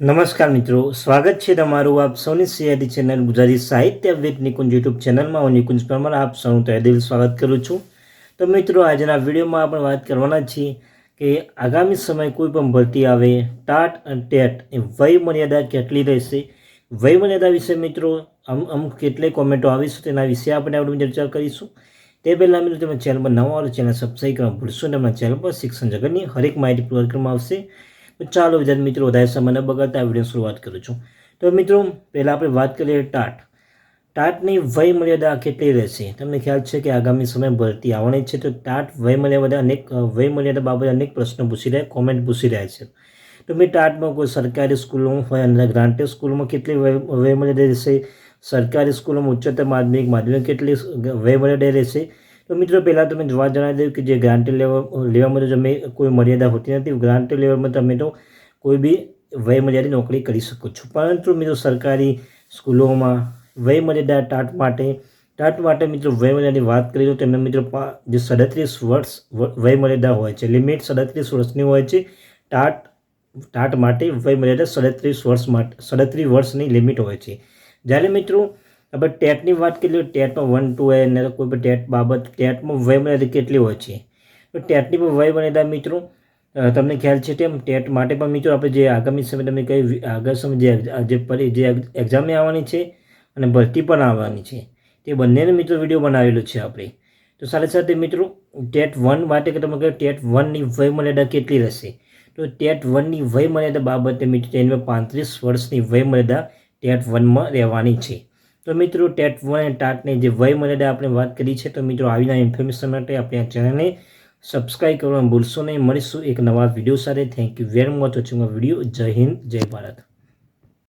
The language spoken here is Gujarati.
નમસ્કાર મિત્રો, સ્વાગત છે તમારું આપ સૌની સીઆઈડી ચેનલ ગુજરાતી સાહિત્ય વિથ નિકુંજ યુટ્યુબ ચેનલમાં. હું નિકુંજ પરમાર, આપ સૌનું તહે દિલ સ્વાગત કરું છું. તો મિત્રો, આજના વિડીયોમાં આપણે વાત કરવાના છીએ કે આગામી સમય કોઈ પણ ભરતી આવે, ટાટ અને ટેટ એ વય મર્યાદા કેટલી રહેશે? વય મર્યાદા વિશે મિત્રો, અમ, અમુક કેટલી કોમેન્ટો આવીશું, તેના વિશે આપણે આપણે ચર્ચા કરીશું. તે પહેલાં મિત્રો, તમે ચેનલ પર નવા આવો ચેનલ સબસ્ક્રાઈબ કરવા ભૂલશો ને ચેનલ પર શિક્ષણ જગતની હરેક માહિતી પ્રોવાઈડ કરવામાં આવશે. ચાલો વિદ્યાર્થી મિત્રો, વધારે સમય બગાડતા વીડિયો શરૂઆત કરું છું. તો મિત્રો, પહેલાં આપણે વાત કરીએ ટાટ. ટાટની વય મર્યાદા કેટલી રહેશે? તમને ખ્યાલ છે કે આગામી સમય ભરતી આવવાની છે, તો ટાટ વય મર્યાદા અનેક વય મર્યાદા બાબતે અનેક પ્રશ્નો પૂછી રહ્યા કોમેન્ટ પૂછી રહ્યા છે. તો મેં ટાટમાં કોઈ સરકારી સ્કૂલોમાં હોય, અને ગ્રાન્ટેડ સ્કૂલમાં કેટલી વય વય મર્યાદા રહેશે? સરકારી સ્કૂલોમાં ઉચ્ચતર માધ્યમિક માધ્યમિક કેટલી વય મર્યાદા રહેશે? તો મિત્રો, પહેલાં તમે જોવા જણાવી દઉં કે જે ગ્રાન્ટ લેવલ લેવામાં તો તમે કોઈ મર્યાદા હોતી નથી. ગ્રાન્ટ લેવલમાં તમે તો કોઈ બી વય મર્યાદિત નોકરી કરી શકો છો. પરંતુ મિત્રો, સરકારી સ્કૂલોમાં વય મર્યાદા ટાટ માટે ટાટ માટે મિત્રો વયમર્યાદાની વાત કરીએ તો તેમને મિત્રો જે સડત્રીસ વર્ષ વયમર્યાદા વય મર્યાદા હોય છે. લિમિટ સડત્રીસ વર્ષની હોય છે. ટાટ ટાટ માટે વય મર્યાદા સડત્રીસ વર્ષ માટે, સડત્રીસ વર્ષની લિમિટ હોય છે. જ્યારે મિત્રો આપણે ટેટની વાત કરીએ ટેટમાં વન, ટુ, એ ને કોઈ પણ ટેટ બાબત, ટેટમાં વય મર્યાદા કેટલી હોય છે? તો ટેટની પણ વય મર્યાદા મિત્રો તમને ખ્યાલ છે તેમ ટેટ માટે પણ મિત્રો આપણે જે આગામી સમય તમે કઈ આગળ સમય જે પરી, જે એક્ઝામે આવવાની છે અને ભરતી પણ આવવાની છે, તે બંનેને મિત્રો વીડિયો બનાવેલો છે આપણે. તો સાથે સાથે મિત્રો, ટેટ વન માટે કે તમે કહો ટેટ વનની વય મર્યાદા કેટલી રહેશે? તો ટેટ વનની વય મર્યાદા બાબતે મિત્રો તેની પાંત્રીસ વર્ષની વય મર્યાદા ટેટ વનમાં રહેવાની છે. તો મિત્રો, ટેટ વન અને ટાટની જે વય મર્યાદા આપણે વાત કરી છે, તો મિત્રો, આવીના ઇન્ફોર્મેશન માટે આપણે આ ચેનલને સબસ્ક્રાઈબ કરવાનું ભૂલશો નહીં. મળીશું એક નવા વીડિયો સાથે. Thank you very much watching video જય હિન્દ, જય ભારત.